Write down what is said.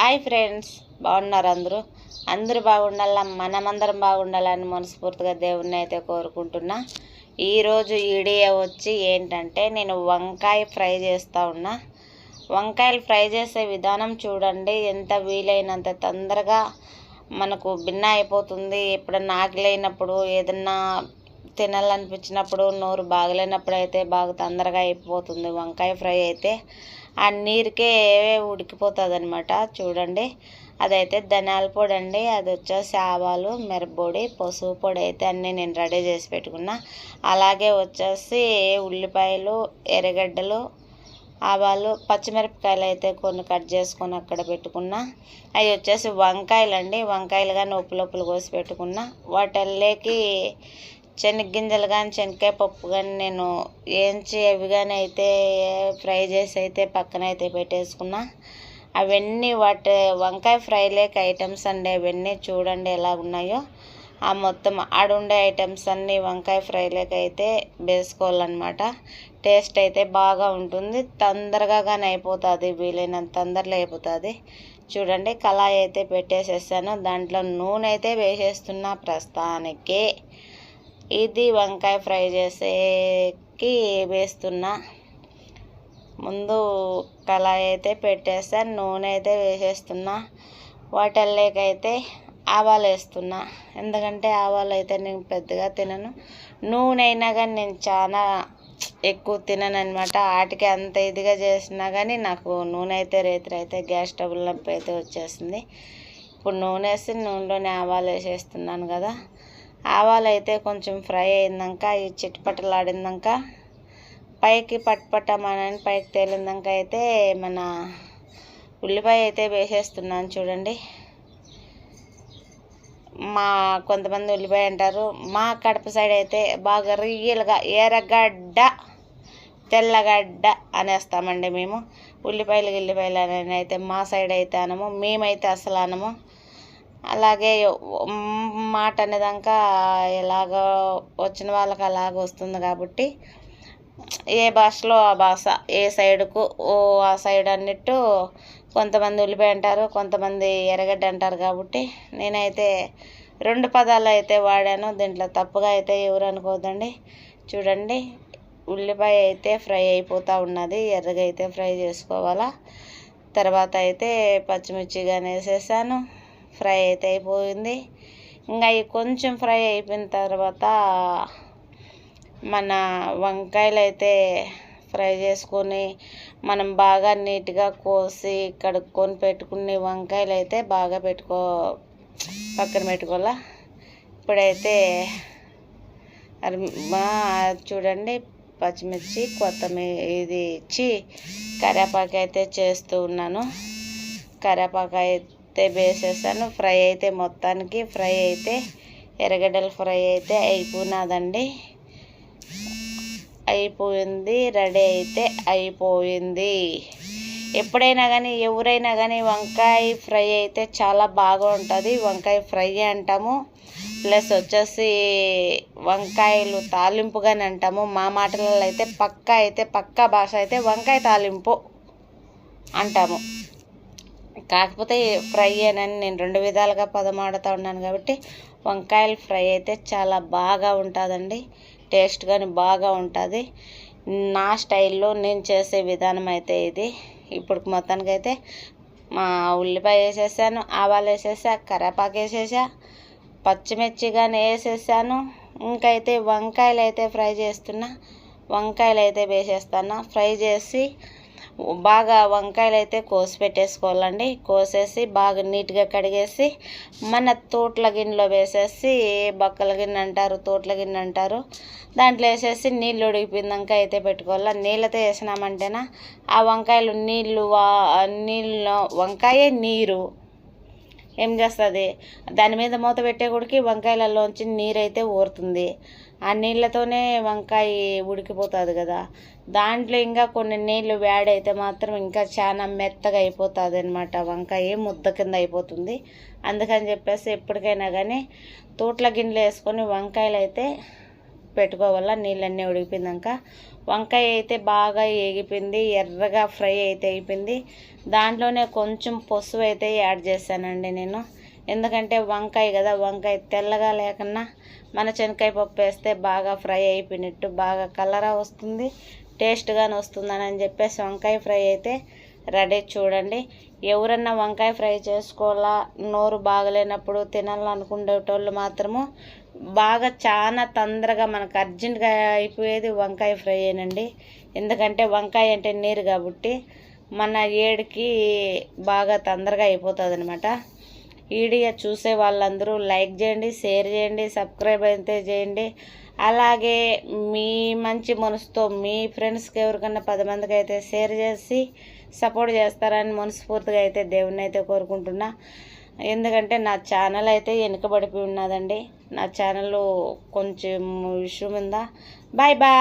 Hi friends బాగున్నారు అందరూ? అందరూ బాగుండాలా? మనమందరం బాగుండాలని మనస్ఫూర్తిగా దేవుణ్ణి అయితే కోరుకుంటున్నా. ఈరోజు ఈడియో వచ్చి ఏంటంటే నేను వంకాయ ఫ్రై చేస్తూ ఉన్నా. వంకాయలు ఫ్రై చేసే విధానం చూడండి. ఎంత వీలైనంత తొందరగా మనకు భిన్న అయిపోతుంది. ఎప్పుడన్నా ఆకలేనప్పుడు ఏదన్నా తినాలనిపించినప్పుడు నోరు బాగలేనప్పుడు అయితే బాగా తొందరగా అయిపోతుంది వంకాయ ఫ్రై అయితే. ఆ నీరుకే ఉడికిపోతుంది అనమాట చూడండి. అదైతే ధనియాల పొడి అండి అది వచ్చేసి ఆవాలు మిరప్పొడి పసుపు పొడి అయితే అన్నీ నేను రెడీ చేసి పెట్టుకున్నా. అలాగే వచ్చేసి ఉల్లిపాయలు ఎర్రగడ్డలు ఆవాలు పచ్చిమిరపకాయలు అయితే కొన్ని కట్ చేసుకొని అక్కడ పెట్టుకున్నా. అవి వచ్చేసి వంకాయలు అండి వంకాయలు కానీ ఉప్పు కోసి పెట్టుకున్నా. వాటల్లేకి శనగ్గింజలు కానీ శనక్కాయ పప్పు కానీ నేను ఏంచి అవి కానీ అయితే ఫ్రై చేసి అయితే పక్కన అయితే పెట్టేసుకున్నా. అవన్నీ వాటి వంకాయ ఫ్రై లేక ఐటమ్స్ అండి అవన్నీ చూడండి ఎలా ఉన్నాయో. ఆ మొత్తం ఆడుండే ఐటమ్స్ అన్నీ వంకాయ ఫ్రై లేక అయితే వేసుకోవాలన్నమాట. టేస్ట్ అయితే బాగా ఉంటుంది. తొందరగా కానీ అయిపోతుంది వీలైనంత తొందరలో అయిపోతుంది. చూడండి కళాయి అయితే పెట్టేసేసాను. దాంట్లో నూనె అయితే వేసేస్తున్నా ప్రస్తుతానికి. ఇది వంకాయ ఫ్రై చేసేకి వేస్తున్నా. ముందు కళాయి అయితే పెట్టేస్తాను నూనె అయితే వేసేస్తున్నా. వాటల్లేకైతే ఆవాలు వేస్తున్నా. ఎందుకంటే ఆవాలు అయితే నేను పెద్దగా తినను. నూనె అయినా కానీ నేను చాలా ఎక్కువ తినను అనమాట వాటికి అంత ఇదిగా చేసినా కానీ నాకు నూనె అయితే రేత్రి అయితే గ్యాస్ ట్రబుల్ నొప్పి అయితే వచ్చేసింది. ఇప్పుడు నూనె వేసి నూనెలోనే ఆవాలు వేసేస్తున్నాను కదా. ఆవాలు అయితే కొంచెం ఫ్రై అయిందాక ఈ చిట్పటలాడిందాక. పైకి పట్టుపట్టమని పైకి తేలిందాక అయితే మన ఉల్లిపాయ అయితే వేసేస్తున్నాను చూడండి. మా కొంతమంది ఉల్లిపాయ అంటారు మా కడప సైడ్ అయితే బాగా రియల్గా ఎర్రగడ్డ తెల్లగడ్డ అనేస్తామండి మేము. ఉల్లిపాయలు గిల్లిపాయలు అని అయితే మా సైడ్ అయితే అనము మేమైతే అసలు అనము. అలాగే మాట అనేదాక ఎలాగో వచ్చిన వాళ్ళకి అలాగ వస్తుంది కాబట్టి ఏ భాషలో ఆ భాష ఏ సైడుకు ఓ ఆ సైడ్ అన్నట్టు కొంతమంది ఉల్లిపాయ అంటారు కొంతమంది ఎర్రగడ్డ అంటారు కాబట్టి నేనైతే రెండు పదాలు అయితే వాడాను. దీంట్లో తప్పుగా అయితే ఎవరు అనుకోదండి చూడండి ఉల్లిపాయ అయితే ఫ్రై అయిపోతూ ఉన్నది. ఎర్రగా అయితే ఫ్రై చేసుకోవాలా. తర్వాత అయితే పచ్చిమిర్చి కానీ వేసేసాను ఫ్రై అయితే అయిపోయింది. ఇంకా అవి కొంచెం ఫ్రై అయిపోయిన తర్వాత మన వంకాయలు అయితే ఫ్రై చేసుకొని మనం బాగా నీట్గా కోసి కడుక్కొని పెట్టుకునే వంకాయలు అయితే బాగా పెట్టుకో పక్కన పెట్టుకోవాలా? ఇప్పుడైతే చూడండి పచ్చిమిర్చి కొత్తిమీర ఇది ఇచ్చి కరివేపాకు అయితే చేస్తూ ఉన్నాను. కరివేపాకు అయితే వేసేసాను. ఫ్రై అయితే మొత్తానికి ఫ్రై అయితే ఎర్రగడ్డలు ఫ్రై అయితే అయిపోయినదండి అయిపోయింది. రెడీ అయితే అయిపోయింది. ఎప్పుడైనా కానీ ఎవరైనా కానీ వంకాయ ఫ్రై అయితే చాలా బాగా ఉంటుంది. వంకాయ ఫ్రై అంటాము. ప్లస్ వచ్చేసి వంకాయలు తాలింపుగాని అంటాము. మా మాటలలో అయితే పక్క అయితే పక్కా భాష అయితే వంకాయ తాలింపు అంటాము. కాకపోతే ఫ్రై అని నేను రెండు విధాలుగా పదమాడుతూ ఉన్నాను కాబట్టి వంకాయలు ఫ్రై అయితే చాలా బాగా ఉంటుందండి. టేస్ట్ కానీ బాగా ఉంటుంది. నా స్టైల్లో నేను చేసే విధానం అయితే ఇది. ఇప్పుడు మొత్తానికి అయితే మా ఉల్లిపాయ వేసేసాను ఆవాలు వేసేసా కరేపాకు వేసేసా పచ్చిమిర్చి కానీ వేసేసాను. ఇంకైతే వంకాయలు అయితే ఫ్రై చేస్తున్నా. వంకాయలు అయితే వేసేస్తాను. ఫ్రై చేసి బాగా వంకాయలు అయితే కోసి పెట్టేసుకోవాలండి. కోసేసి బాగా నీట్గా కడిగేసి మన తోటల గిన్నెలో వేసేసి బక్కల గిన్నె అంటారు తోటల గిన్నె అంటారు దాంట్లో వేసేసి నీళ్ళు ఉడికిపోయిందాక అయితే పెట్టుకోవాలి. నీళ్ళతో వేసినామంటేనా ఆ వంకాయలు నీళ్ళు నీళ్ళు వంకాయ నీరు. ఏం చేస్తుంది? దాని మీద మూత పెట్టే కొడికి వంకాయలలోంచి నీరైతే ఊరుతుంది. ఆ నీళ్ళతోనే వంకాయ ఉడికిపోతుంది కదా. దాంట్లో ఇంకా కొన్ని నీళ్ళు వేడైతే మాత్రం ఇంకా చాలా మెత్తగా అయిపోతుంది అనమాట వంకాయ ముద్ద కింద అయిపోతుంది. అందుకని చెప్పేసి ఎప్పటికైనా కానీ తోట్ల గిన్నెలు వేసుకొని వంకాయలు అయితే పెట్టుకోవాలా నీళ్ళన్నీ ఉడికిపోయినాక వంకాయ అయితే బాగా ఏగిపోయింది ఎర్రగా ఫ్రై అయితే అయిపోయింది. దాంట్లోనే కొంచెం పసుపు అయితే యాడ్ చేశానండి నేను. ఎందుకంటే వంకాయ కదా వంకాయ తెల్లగా లేకున్నా మన శనకాయ పప్పు వేస్తే బాగా ఫ్రై అయిపోయినట్టు బాగా కలరా వస్తుంది టేస్ట్గానే వస్తుందని అని చెప్పేసి వంకాయ ఫ్రై అయితే రెడీ చూడండి. ఎవరన్నా వంకాయ ఫ్రై చేసుకోవాలా నోరు బాగలేనప్పుడు తినాలనుకునేటోళ్ళు మాత్రము బాగా చాలా తొందరగా మనకు అర్జెంటుగా అయిపోయేది వంకాయ ఫ్రై ఏనండి. ఎందుకంటే వంకాయ అంటే నీరు కాబట్టి మన ఏడికి బాగా తొందరగా అయిపోతుంది అనమాట వీడియో చూసే వాళ్ళందరూ లైక్ చేయండి షేర్ చేయండి సబ్స్క్రైబ్ అయితే చేయండి. అలాగే మీ మంచి మనసుతో మీ ఫ్రెండ్స్కి ఎవరికన్నా పది మందికి అయితే షేర్ చేసి సపోర్ట్ చేస్తారని మనస్ఫూర్తిగా అయితే దేవుణ్ణి అయితే కోరుకుంటున్నా. ఎందుకంటే నా ఛానల్ అయితే వెనుకబడిపోయి ఉన్నదండి. నా ఛానల్లో కొంచెం విషయం ఉందా? Bye bye